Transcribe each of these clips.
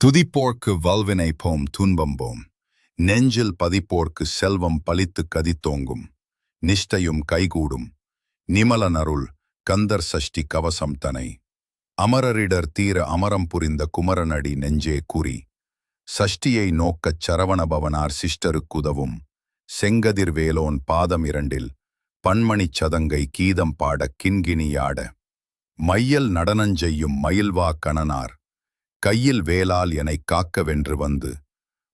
துதிப்போர்க்கு வல்வினை போம் துன்பம் போம். நெஞ்சில் பதிப்போர்க்கு செல்வம் பழித்து கதித்தோங்கும். நிஷ்டையும் கைகூடும். நிமலனருள் கந்தர் சஷ்டி கவசம் தனை. அமரரிடர் தீர அமரம் புரிந்த குமரனடி நெஞ்சே குறி. சஷ்டியை நோக்கச் சரவணபவனார் சிஷ்டருக்குதவும் செங்கதிர் வேலோன் பாதம் இரண்டில் பன்மணிச் சதங்கை கீதம் பாட கிண்கிணியாட மையல் நடனஞ்செய்யும் மயில்வா கணனார். கையில் வேலால் என்னைக் காக்க வென்று வந்து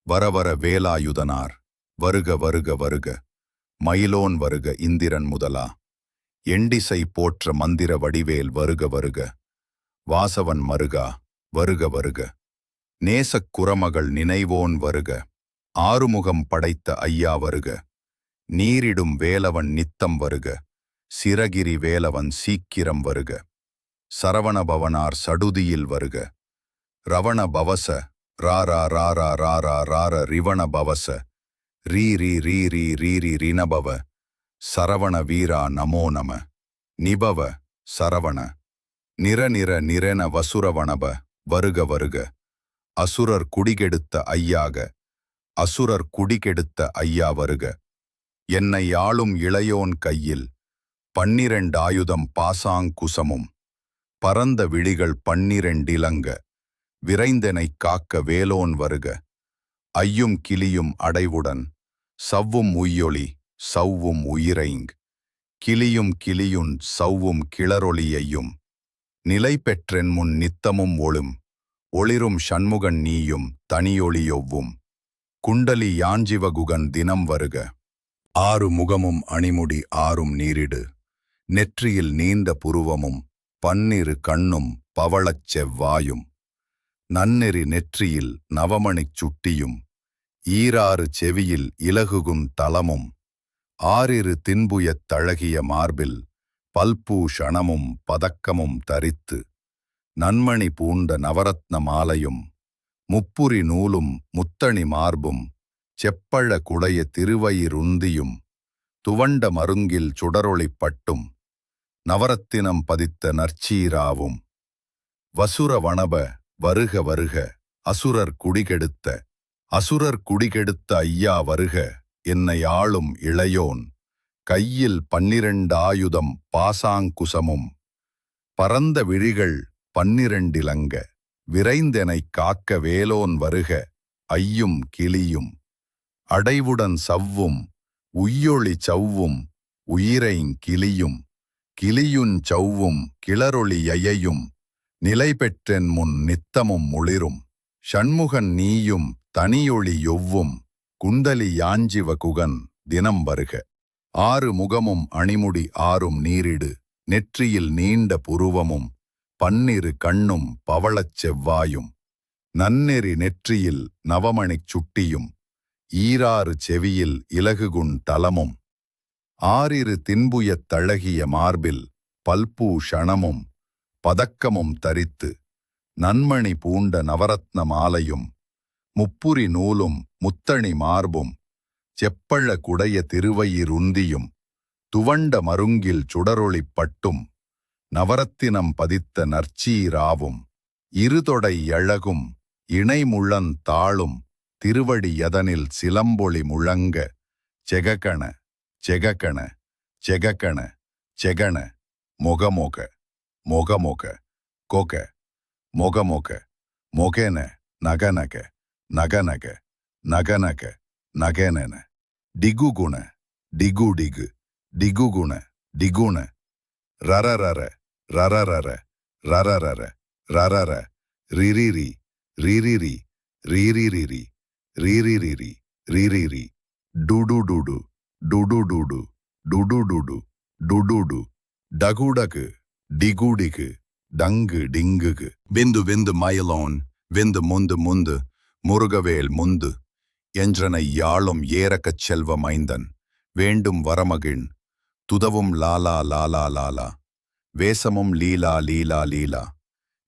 வரவர வேலாயுதனார் வருக வருக வருக மயிலோன் வருக இந்திரன் முதலா எண்டிசை போற்ற மந்திர வடிவேல் வருக வருக வாசவன் மருகா வருக வருக நேசக் குரமகள் நினைவோன் வருக ஆறுமுகம் படைத்த ஐயா வருக நீரிடும் வேலவன் நித்தம் வருக சிரகிரி வேலவன் சீக்கிரம் வருக சரவணபவனார் சடுதியில் வருக ரவண பவச ராரா ராரா ராரா ரார ரிவண பவச ரீ ரீ ரீ ரீ ரீ ரீ ரினபவ சரவண வீரா நமோ நம நிபவ சரவண நிற நிற நிரென வசுரவணப வருக வருக அசுரர் குடிகெடுத்த ஐயாக அசுரர் குடிகெடுத்த ஐயா வருக என்னை ஆளும் இளையோன் கையில் பன்னிரண்டாயுதம் பாசாங்குசமும் பரந்த விழிகள் பன்னிரண்டிலங்க விரைந்தெனைக் காக்க வேலோன் வருக. ஐயும் கிளியும் அடைவுடன் சவ்வும் உய்யொளி சவ்வும் உயிரைங். கிளியும் கிளியுன் சவ்வும் கிளரொளியையும். நிலை பெற்றென் முன் நித்தமும் ஒளும் ஒளிரும் சண்முகன் நீயும் தனியொளியொவ்வும் குண்டலி யாஞ்சிவகுகன் தினம் வருக. ஆறு முகமும் அணிமுடி ஆறும் நீரிடு. நெற்றியில் நீண்ட புருவமும் பன்னிரு கண்ணும் பவளச் செவ்வாயும். நன்னெறி நெற்றியில் நவமணிச் சுட்டியும் ஈராறு செவியில் இலகுகும் தளமும் ஆறிரு தின்புயத் தழகிய மார்பில் பல்பூஷணமும் பதக்கமும் தரித்து நன்மணி பூண்ட நவரத்ன மாலையும் முப்புரி நூலும் முத்தணி மார்பும் செப்பழ குடைய திருவயிருந்தியும் துவண்ட மருங்கில் சுடரொளிப்பட்டும் நவரத்தினம் பதித்த நற்சீராவும் வசுர வனப வருக வருக அசுரர் குடிகெடுத்த. அசுரர் குடிகெடுத்த ஐயா வருக என்னை ஆளும் இளையோன். கையில் பன்னிரண்டாயுதம் பாசாங்குசமும். பரந்த விழிகள் பன்னிரண்டிலங்க விரைந்தெனைக் காக்க வேலோன் வருக ஐயும் கிளியும். அடைவுடன் சவ்வும் உய்யொளி சவ்வும் உயிரைங் கிளியும். கிளியுஞ் சவ்வும் கிளரொளியையும் நிலை பெற்றென் முன் நித்தமும் முளிரும் ஷண்முகன் நீயும் தனியொளி யொவ்வும் குண்டலி யாஞ்சிவ குகன் தினம் வருக. ஆறு முகமும் அணிமுடி ஆறும் நீரிடு. நெற்றியில் நீண்ட புருவமும் பன்னிரு கண்ணும் பவளச் செவ்வாயும். நன்னெறி நெற்றியில் நவமணிச் சுட்டியும். ஈராறு செவியில் இலகுகுண் தலமும். ஆறிரு தின்புயத் தழகிய மார்பில் பல்பூஷணமும் பதக்கமும் தரித்து நன்மணி பூண்ட நவரத்ன மாலையும் முப்புரி நூலும் முத்தணி மார்பும் செப்பழ குடைய திருவையிருந்தியும் துவண்ட மருங்கில் சுடரொளிப் பட்டும் நவரத்தினம் பதித்த நற்சீராவும் இருதொடை அழகும் இணைமுள்ளன் தாளும் திருவடி யதனில் சிலம்பொளி முழங்க செககண செககண செககண செகண முகமுக. மோக மோக கோக மோக மோக மொகேன நக நக நக நக நக நக நகநக டிகு குண டிகு டிகு டிகு குண டிகுண ரர ரர ரர ரர ரரரர ரரரர ரரரர ரரர. ரிரிரி ரிரிரி டுடு டுடு டுடு டுடு டுடு டுடு. டகு டகு டிகுடிகு டங்கு டிங்குகு விந்து விந்து மயிலோன் விந்து முந்து முந்து முருகவேல் முந்து என்றனை யாழும் ஏறக்கச் செல்வ மைந்தன் வேண்டும் வரமகிழ் துதவும் லாலா லாலா லாலா வேசமும் லீலா லீலா லீலா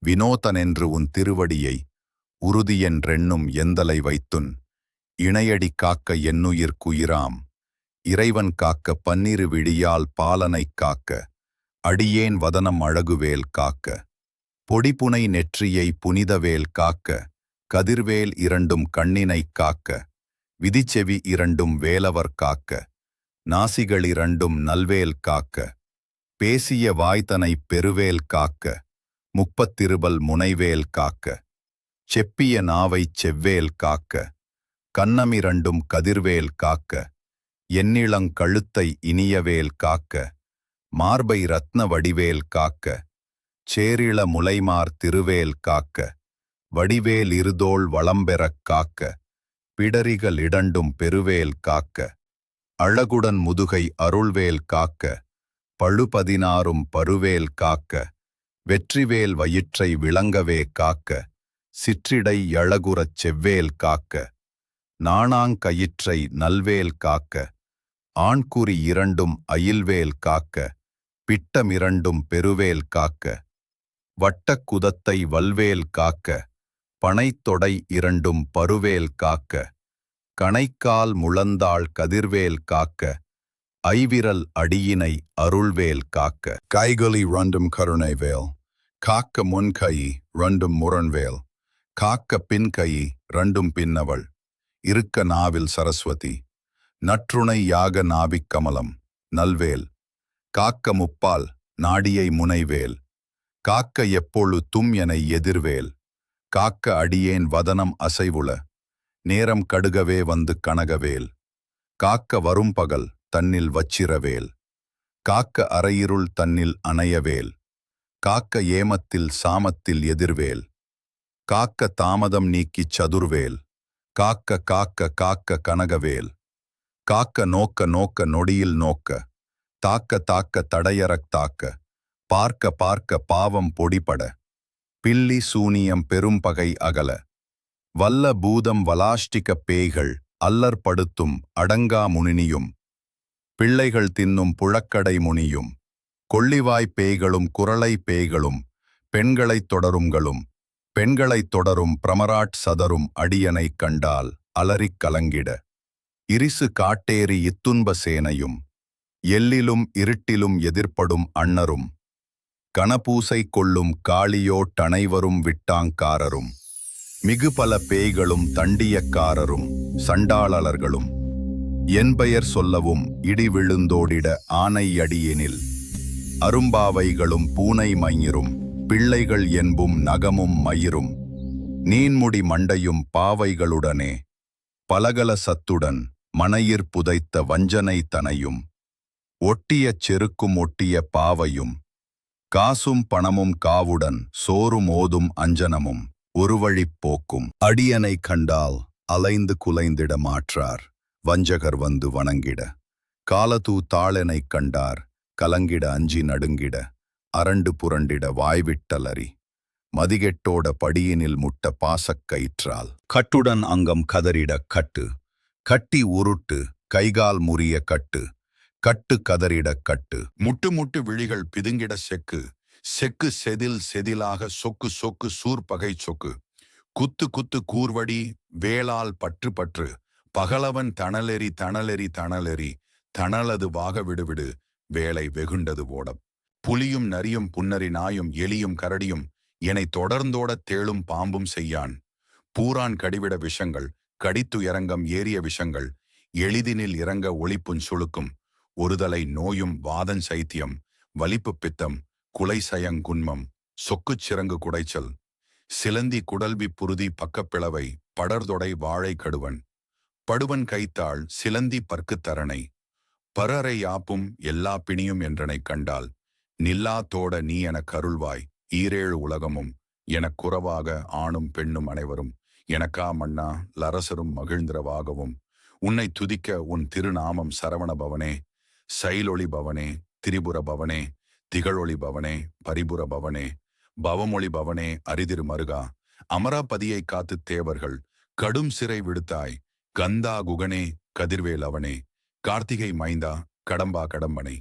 வினோதனென்று உன் திருவடியை உறுதியென்றெண்ணும் எந்தலை வைத்துன் இணையடி காக்க என்னுயிர் குயிராம் இறைவன் காக்க பன்னிரு விழியால் பாலனைக் காக்க அடியேன் வதனம் அழகுவேல் காக்க. பொடிப்புனை நெற்றியை புனிதவேல் காக்க. கதிர்வேல் இரண்டும் கண்ணினைக் காக்க. விதிச்செவி இரண்டும் வேலவர் காக்க. நாசிகள் இரண்டும் நல்வேல் காக்க. பேசிய வாய்தனை பெருவேல் காக்க. முப்பத்திருபல் முனைவேல் காக்க. செப்பிய நாவைச் செவ்வேல் காக்க. கன்னமிரண்டும் கதிர்வேல் காக்க. எண்ணிளங்கழுத்தை இனியவேல் காக்க. மார்பை ரத்ன வடிவேல் காக்க சேரிள முலைமார் திருவேல் காக்க வடிவேல் இருதோள் வளம்பெறக் காக்க பிடரிகள் இடண்டும் பெருவேல் காக்க அழகுடன் முதுகை அருள்வேல் காக்க பழுபதினாரும் பருவேல் காக்க வெற்றிவேல் வயிற்றை விளங்கவே காக்க சிற்றிடை யழகுறச் செவ்வேல் காக்க நாணாங்கயிற்றை நல்வேல் காக்க ஆண்குறி இரண்டும் அயில்வேல் காக்க பிட்டமிரண்டும் பெருவேல் காக்க வட்டக்குதத்தை வல்வேல் காக்க பனைத்தொடை இரண்டும் பருவேல் காக்க கணைக்கால் முழந்தாள் கதிர்வேல் காக்க ஐவிரல் அடியினை அருள்வேல் காக்க. கைகளி ரண்டும் கருணைவேல் காக்க முன்கை ரண்டும் முரண்வேல் காக்க பின்கை ரண்டும் பின்னவள் இருக்க நாவில் சரஸ்வதி நற்றுணை யாக நாபிக் கமலம் நல்வேல். காக்க முப்பால் நாடியை முனைவேல். காக்க எப்பொழு தும் என எதிர்வேல். காக்க அடியேன் வதனம் அசைவுள நேரம் கடுகவே வந்து கனகவேல். காக்க வரும் பகல் தன்னில் வச்சிரவேல். காக்க அறையிருள் தன்னில் அணையவேல். காக்க ஏமத்தில் சாமத்தில் எதிர்வேல். காக்க தாமதம் நீக்கிச் சதுர்வேல். காக்க காக்க காக்க கனகவேல். காக்க நோக்க நோக்க நொடியில் நோக்க தாக்க தாக்க தடையறக் தாக்க பார்க்க பார்க்க பாவம் பொடிபட பில்லி சூனியம் பெரும்பகை அகல. வல்ல பூதம் வலாஷ்டிக்க பேய்கள் அல்லற்படுத்தும் அடங்கா முனினியும் பிள்ளைகள் தின்னும் புழக்கடை முனியும் கொள்ளிவாய்ப் பேய்களும் குரலை பேய்களும் பெண்களைத் தொடருங்களும் பெண்களைத் தொடரும் பிரமராட் சதரும் அடியனைக் கண்டால் அலறிக் கலங்கிட. இரிசு காட்டேறி இத்துன்ப சேனையும் எல்லிலும் இருட்டிலும் எதிர்ப்படும் அன்னரும் கணபூசை கொள்ளும் காளியோட்டனைவரும் விட்டாங்காரரும் மிகு பல பேய்களும் தண்டியக்காரரும் சண்டாளர்களும் என் பெயர் சொல்லவும் இடி விழுந்தோடிட ஆனை அடியெனில் அரும்பாவைகளும் பூனை மயிரும் பிள்ளைகள் என்பும் நகமும் மயிரும் நீன்முடி மண்டையும் பாவைகளுடனே பலகல சத்துடன் மனையிற் புதைத்த வஞ்சனை தனையும் ஒட்டிய செருக்கும் ஒட்டிய பாவையும் காசும் பணமும் காவுடன் சோறும் ஓதும் அஞ்சனமும் ஒருவழிப் போக்கும். அடியனை கண்டால் அலைந்து குலைந்திட மாற்றார் வஞ்சகர் வந்து வணங்கிட. காலதூ தாளெனைக் கண்டார் கலங்கிட அஞ்சி நடுங்கிட அரண்டு புரண்டிட வாய்விட்டலறி. மதிகெட்டோட படியினில் முட்ட பாசக்கயிற்றால் கட்டுடன் அங்கம் கதறிட கட்டு. கட்டி உருட்டு கைகால் முறிய கட்டு கட்டு கதறிட கட்டு. முட்டு முட்டு விழிகள் பிதுங்கிட செக்கு செக்கு செதில் செதிலாக சொக்கு சொக்கு சூர்பகை சொக்கு. குத்து குத்து கூர்வடி வேளால் பற்று பற்று. பகலவன் தணலெறி தணலெறி தணலெறி தணலது வாக விடுவிடு வேலை வெகுண்டது ஓடம். புலியும் நரியும் புன்னரி நாயும் எலியும் கரடியும் என்னை தொடர்ந்தோடத் தேளும் பாம்பும் செய்யான். பூரான் கடிவிட விஷங்கள் கடித்து இறங்கம் ஏறிய விஷங்கள் எளிதினில் இறங்க ஒளிப்புஞ் சுழுக்கும் ஒருதலை நோயும் வாதன் சைத்தியம் வலிப்பு பித்தம் குலை சயங்குன்மம் சொக்குச் சிறங்கு குடைச்சல் சிலந்தி குடல்வி புருதி பக்கப்பிளவை படர்தொடை வாழை கடுவன் படுவன் கைத்தாள் சிலந்தி பற்குத்தரணை பரரை யாப்பும் எல்லா பிணியும் என்றனைக் கண்டால் நில்லா தோட நீ எனக் கருள்வாய் ஈரேழு உலகமும் எனக் குறவாக ஆணும் பெண்ணும் அனைவரும் எனக்கா மன்னா லரசரும் மகிழ்ந்திரவாகவும். உன்னை துதிக்க உன் திருநாமம் சரவண பவனே சைலொளி பவனே திரிபுர பவனே திகழொளி பவனே பரிபுர பவனே. பவமொழி பவனே அரிதிரு மருகா. அமராபதியை காத்து தேவர்கள் கடும் சிறை விடுத்தாய். கந்தா குகனே கதிர்வேல் அவனே. கார்த்திகை மைந்தா கடம்பா கடம்பனை.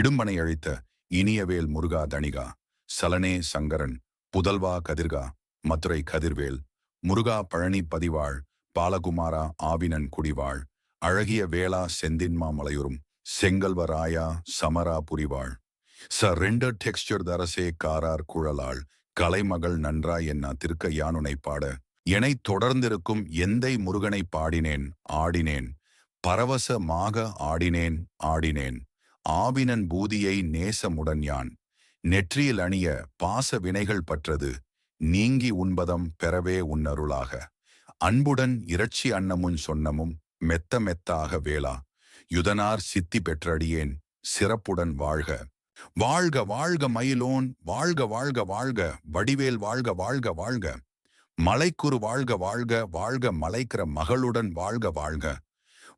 இடும்பனை அழித்த இனியவேல் முருகா தணிகா. சலனே சங்கரன் புதல்வா கதிர்கா. மதுரை கதிர்வேல். முருகா பழனி பதிவாள் பாலகுமாரா ஆவினன் குடிவாள் அழகிய வேளா செந்தின்மா மலையுறும் செங்கல்வராயா சமரா புரிவாள். ச ரெண்டர் டெக்ஸ்டர் தரசே காரார் குழலாள் கலைமகள் நன்றா என்ன திருக்க யானுனை பாட எனைத் தொடர்ந்திருக்கும் எந்தை முருகனை பாடினேன் ஆடினேன் பரவசமாக ஆடினேன் ஆடினேன் ஆவினன் பூதியை நேசமுடன் யான் நெற்றியில் அணிய பாச வினைகள் பற்றது நீங்கி உண்பதம் பெறவே உன்னருளாக. அன்புடன் இறைச்சி அன்னமுன் சொன்னமும் மெத்த மெத்தாக வேளா. யுதனார் சித்தி பெற்றடியேன் சிறப்புடன் வாழ்க. வாழ்க வாழ்க மயிலோன் வாழ்க வாழ்க வாழ்க. வடிவேல் வாழ்க வாழ்க வாழ்க. மலைக்குரு வாழ்க வாழ்க வாழ்க. மலைக்கிற மகளுடன் வாழ்க வாழ்க.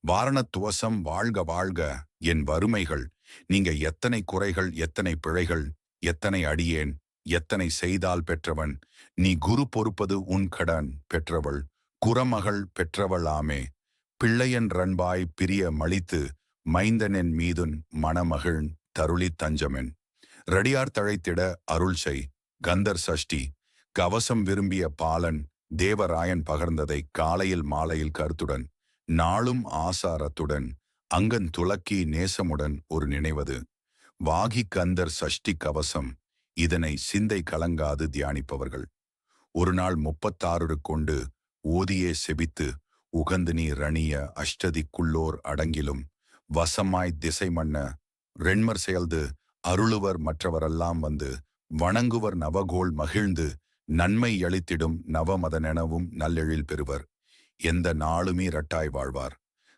வாரணத்துவசம் வாழ்க வாழ்க. என் வறுமைகள் நீங்க எத்தனை குறைகள் எத்தனை பிழைகள் எத்தனை அடியேன்? எத்தனை செய்தால் பெற்றவன்? நீ குரு பொறுப்பது உன் கடன் பெற்றவள் குறமகள் பெற்றவளாமே பிள்ளையன் ரன்பாய் பிரிய மளித்து மைந்தனென் மீதுன் மணமகிழ்ந் தருளித் தஞ்சமென். ரடியார் தழைத்திட அருள் செய் கந்தர் சஷ்டி. கவசம் விரும்பிய பாலன் தேவராயன் பகர்ந்ததை காலையில் மாலையில் கருத்துடன் நாளும் ஆசாரத்துடன் அங்கன் துலக்கி நேசமுடன் ஒரு நினைவது. வாகி கந்தர் சஷ்டி கவசம் இதனை சிந்தை கலங்காது தியானிப்பவர்கள். ஒரு நாள் முப்பத்தாறு கொண்டு ஓதியே செபித்து உகந்து நீ ரணிய அஷ்டதிக்குள்ளோர் அடங்கிலும் வசமாய் திசை மன்ன ரெண்மர் செயல்து அருளுவர் மற்றவரெல்லாம் வந்து வணங்குவர் நவகோல் மகிழ்ந்து நன்மை அளித்திடும் நவமதனெனவும் நல்லெழில் பெறுவர். எந்த நாளுமே இரட்டாய் வாழ்வார்.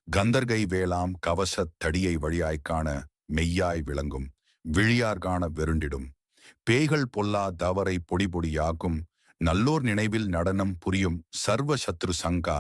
கந்தர்கை வேளாம் கவசத் தடியை வழியாய்க் காண மெய்யாய் விளங்கும் விழியார்கான வெருண்டிடும். பேய்கள் பொல்லா தவறை பொடிபொடியாகும் நல்லோர் நினைவில் நடனம் புரியும் சர்வ சத்ரு சங்கா.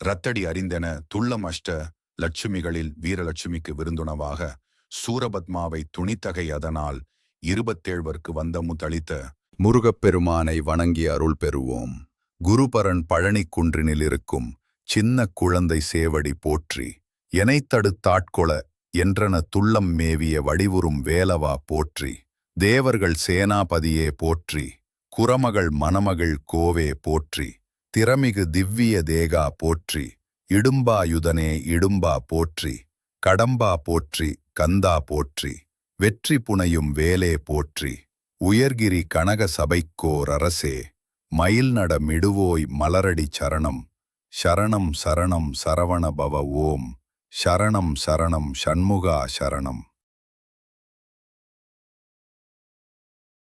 ரத்தடி அறிந்தென துள்ளம் அஷ்ட லட்சுமிகளில் வீரலட்சுமிக்கு விருந்துணவாக. சூரபத்மாவை துணித்தகை அதனால் இருபத்தேழ்வர்க்கு வந்தமு தளித்த முருகப்பெருமானை வணங்கி அருள் பெறுவோம். குருபரன் பழனி குன்றினில் இருக்கும் சின்ன குழந்தை சேவடி போற்றி. எனைத்தடுத்தாட்கொள என்றன துள்ளம் மேவிய வடிவுறும் வேலவா போற்றி. தேவர்கள் சேனாபதியே போற்றி குரமகள் மணமகள் கோவே போற்றி திறமிகு திவ்விய தேகா போற்றி இடும்பாயுதனே இடும்பா போற்றி கடம்பா போற்றி கந்தா போற்றி வெற்றி புனையும் வேலே போற்றி உயர்கிரி கனக சபைக்கோர் அரசே மயில் நட மிடுவோய் மலரடி சரணம் சரணம் சரணம் சரவண பவ ஓம் சரணம் சரணம் ஷண்முகா சரணம்.